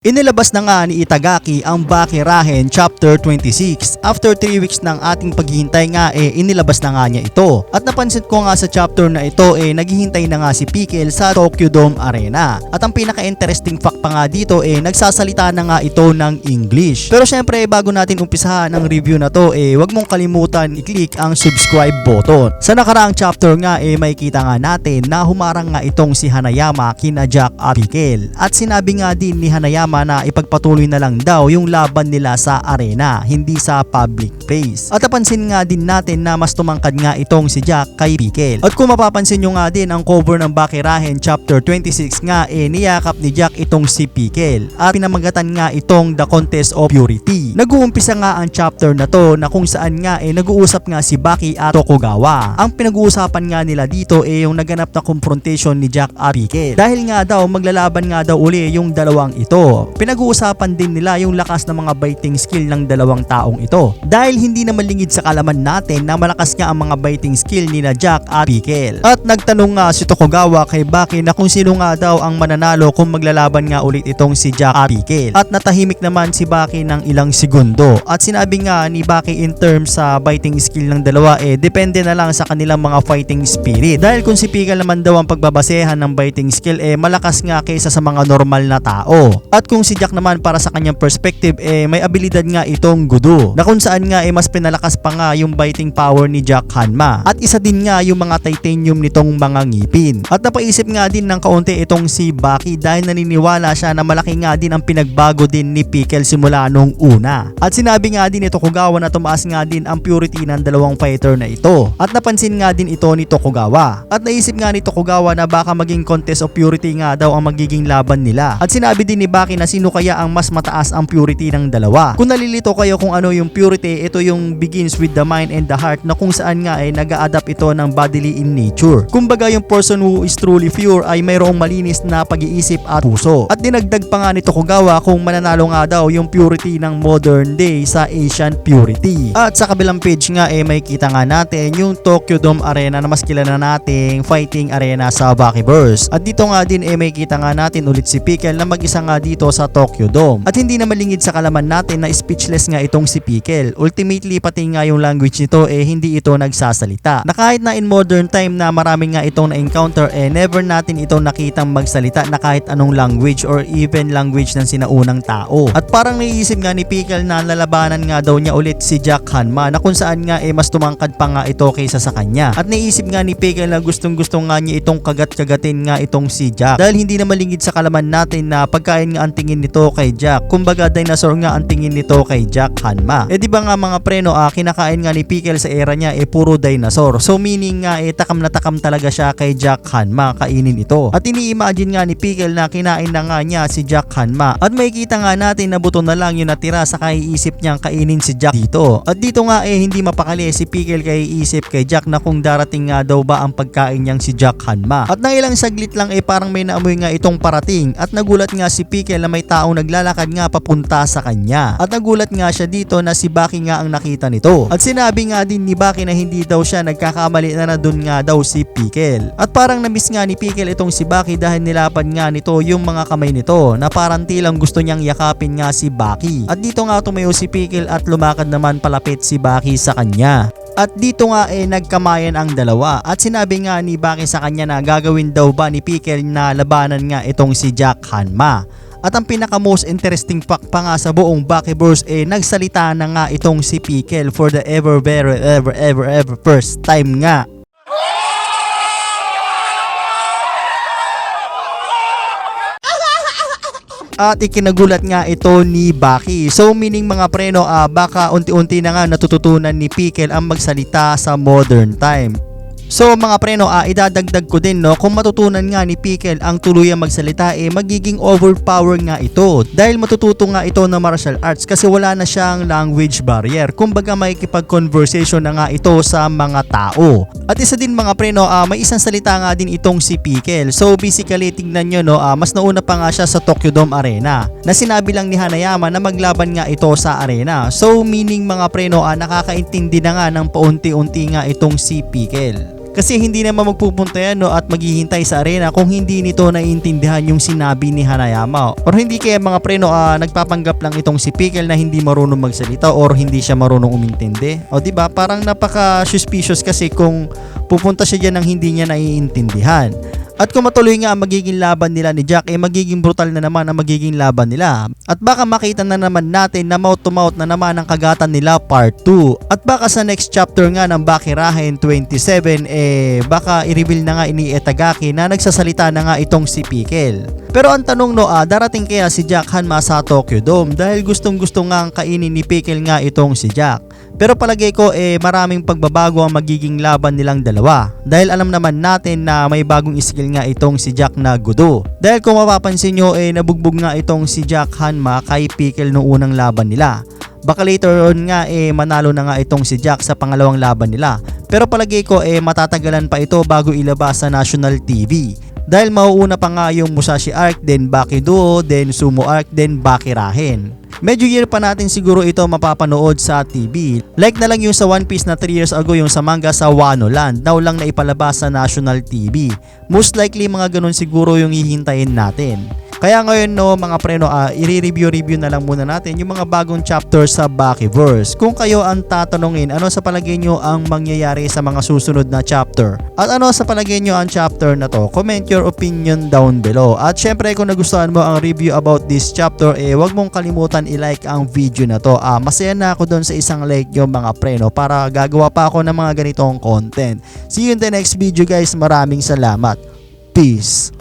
Inilabas na nga ni Itagaki ang Bakirahen Chapter 26. After 3 weeks ng ating paghihintay nga eh inilabas na nga niya ito. At napansin ko nga sa chapter na ito eh naghihintay na nga si Pickle sa Tokyo Dome Arena. At ang pinaka-interesting fact pa nga dito eh nagsasalita na nga ito ng English. Pero syempre bago natin umpisahan ang review na to eh wag mong kalimutan i-click ang subscribe button. Sa nakaraang chapter nga eh makikita nga natin na humarang nga itong si Hanayama kina Jack at Pickle. At sinabi nga din ni Hanayama na ipagpatuloy na lang daw yung laban nila sa arena, hindi sa public place. At napansin nga din natin na mas tumangkad nga itong si Jack kay Pickle. At kung mapapansin nyo nga din ang cover ng Bakirahen chapter 26 nga eh niyakap ni Jack itong si Pickle at pinamagatan nga itong The Contest of Purity. Nag-uumpisa nga ang chapter na to na kung saan nga eh nag-uusap nga si Baki at Tokugawa. Ang pinag-uusapan nga nila dito eh yung naganap na confrontation ni Jack at Pickle. Dahil nga daw maglalaban nga daw uli yung dalawang ito. Pinag-uusapan din nila yung lakas ng mga biting skill ng dalawang taong ito. Dahil hindi naman lingid sa kalaman natin na malakas nga ang mga biting skill ni na Jack at Pickle. At nagtanong nga si Tokugawa kay Baki na kung sino nga daw ang mananalo kung maglalaban nga ulit itong si Jack at Pickle. At natahimik naman si Baki ng ilang segundo. At sinabi nga ni Baki in terms sa biting skill ng dalawa eh depende na lang sa kanilang mga fighting spirit. Dahil kung si Pickle naman daw ang pagbabasehan ng biting skill eh malakas nga kaysa sa mga normal na tao. At kung si Jack naman para sa kanyang perspective eh may abilidad nga itong Gudo na kung saan nga eh mas pinalakas pa nga yung biting power ni Jack Hanma. At isa din nga yung mga titanium nitong mga ngipin. At napaisip nga din ng kaunti itong si Baki dahil naniniwala siya na malaki nga din ang pinagbago din ni Pickle simula nung una. At sinabi nga din ito Tokugawa na tumaas nga din ang purity ng dalawang fighter na ito. At napansin nga din ito ni Tokugawa. At naisip nga ni Tokugawa na baka maging contest of purity nga daw ang magiging laban nila. At sinabi din ni Baki na sino kaya ang mas mataas ang purity ng dalawa. Kung nalilito kayo kung ano yung purity, ito yung begins with the mind and the heart na kung saan nga ay nag adapt ito ng bodily in nature. Kumbaga yung person who is truly pure ay mayroong malinis na pag-iisip at puso. At dinagdag pa nga ni Tokugawa kung mananalo nga daw yung purity ng modern day sa Asian purity. At sa kabilang page nga eh may kita nga natin yung Tokyo Dome Arena na mas kilala nating fighting arena sa Buckyverse. At dito nga din eh may kita nga natin ulit si Pickle na mag-isa nga dito sa Tokyo Dome. At hindi na malingid sa kalaman natin na speechless nga itong si Pickle. Ultimately pati nga yung language nito eh hindi ito nagsasalita. Na kahit na in modern time na marami nga itong na-encounter eh never natin itong nakitang magsalita na kahit anong language or even language ng sinaunang tao. At parang naiisip nga ni Pickle na lalabanan nga daw niya ulit si Jack Hanma na kung saan nga eh mas tumangkad pa nga ito kaysa sa kanya. At naisip nga ni Pickle na gustong gusto nga niya itong kagat-kagatin nga itong si Jack. Dahil hindi na malingid sa kalaman natin na pagkain nga ang tingin nito kay Jack. Kumbaga dinosaur nga ang tingin nito kay Jack Hanma. Eh di ba nga mga preno ah, kinakain nga ni Pickle sa era niya eh puro dinosaur. So meaning nga eh takam na takam talaga siya kay Jack Hanma kainin ito. At ini-imagine nga ni Pickle na kinain na nga niya si Jack Hanma. At makikita nga natin na buto na lang yung natira sa kaiisip niyang kainin si Jack dito. At dito nga eh hindi mapakali si Pickle kay isip kay Jack na kung darating nga daw ba ang pagkain niyang si Jack Hanma. At nang ilang saglit lang eh parang may naamoy nga itong parating at nagulat nga si Pickle na may taong naglalakad nga papunta sa kanya. At nagulat nga siya dito na si Baki nga ang nakita nito. At sinabi nga din ni Baki na hindi daw siya nagkakamali na na dun nga daw si Pickle. At parang namiss nga ni Pickle itong si Baki dahil nilapad nga nito yung mga kamay nito na parang tilang gusto niyang yakapin nga si Baki. At dito nga tumayo si Pickle at lumakad naman palapit si Baki sa kanya. At dito nga eh nagkamayan ang dalawa at sinabi nga ni Baki sa kanya na gagawin daw ba ni Pickle na labanan nga itong si Jack Hanma. At ang pinaka most interesting fact pa nga sa buong Buckyverse eh nagsalita na nga itong si Pickle for the ever very ever ever ever first time nga. At ikinagulat nga ito ni Baki. So meaning mga preno, ah, baka unti-unti na nga natututunan ni Pickle ang magsalita sa modern time. So mga preno, ah, idadagdag ko din no, kung matutunan nga ni Pickle ang tuluyang magsalita eh magiging overpower nga ito dahil matututo nga ito ng martial arts kasi wala na siyang language barrier. Kumbaga makikipag-conversation na nga ito sa mga tao. At isa din mga preno, ah, may isang salita nga din itong si Pickle. So basically tignan nyo no, ah, mas nauna pa nga siya sa Tokyo Dome Arena na sinabi lang ni Hanayama na maglaban nga ito sa arena. So meaning mga preno, ah, nakakaintindi na nga ng paunti-unti nga itong si Pickle. Kasi hindi naman magpupunta yan no, at maghihintay sa arena kung hindi nito naiintindihan yung sinabi ni Hanayama. Or hindi kaya mga preno ah, nagpapanggap lang itong si Pickle na hindi marunong magsalita or hindi siya marunong umintindi. O ba Parang napaka-suspicious kasi kung pupunta siya dyan ng hindi niya naiintindihan. At kung matuloy nga ang magiging laban nila ni Jack, eh magiging brutal na naman ang magiging laban nila. At baka makita na naman natin na mouth to mouth na naman ang kagatan nila part 2. At baka sa next chapter nga ng Bakirahen 27, eh baka i-reveal na nga ini Etagaki na nagsasalita na nga itong si Pickle. Pero ang tanong no, ah, darating kaya si Jack Hanma sa Tokyo Dome dahil gustong gusto nga ang kainin ni Pickle nga itong si Jack. Pero palagay ko eh maraming pagbabago ang magiging laban nilang dalawa. Dahil alam naman natin na may bagong skill nga itong si Jack na Gudo. Dahil kung mapapansin nyo eh nabugbog nga itong si Jack Hanma kay Pickle noong unang laban nila. Baka later on nga eh manalo na nga itong si Jack sa pangalawang laban nila. Pero palagay ko eh matatagalan pa ito bago ilabas sa national TV. Dahil mauuna pa nga yung Musashi Arc, then Baki Duo, then Sumo Arc, then Baki Rahen. Medyo year pa natin siguro ito mapapanood sa TV. Like na lang yung sa One Piece na 3 years ago yung sa manga sa Wano Land, now lang na ipalabas sa national TV. Most likely mga ganun siguro yung hihintayin natin. Kaya ngayon no mga preno, ah, i-review-review na lang muna natin yung mga bagong chapter sa Bakiverse. Kung kayo ang tatanungin, ano sa palagay nyo ang mangyayari sa mga susunod na chapter? At ano sa palagay nyo ang chapter na to? Comment your opinion down below. At syempre kung nagustuhan mo ang review about this chapter, eh wag mong kalimutan i-like ang video na to. Ah, masaya na ako doon sa isang like nyo mga preno para gagawa pa ako ng mga ganitong content. See you in the next video guys. Maraming salamat. Peace.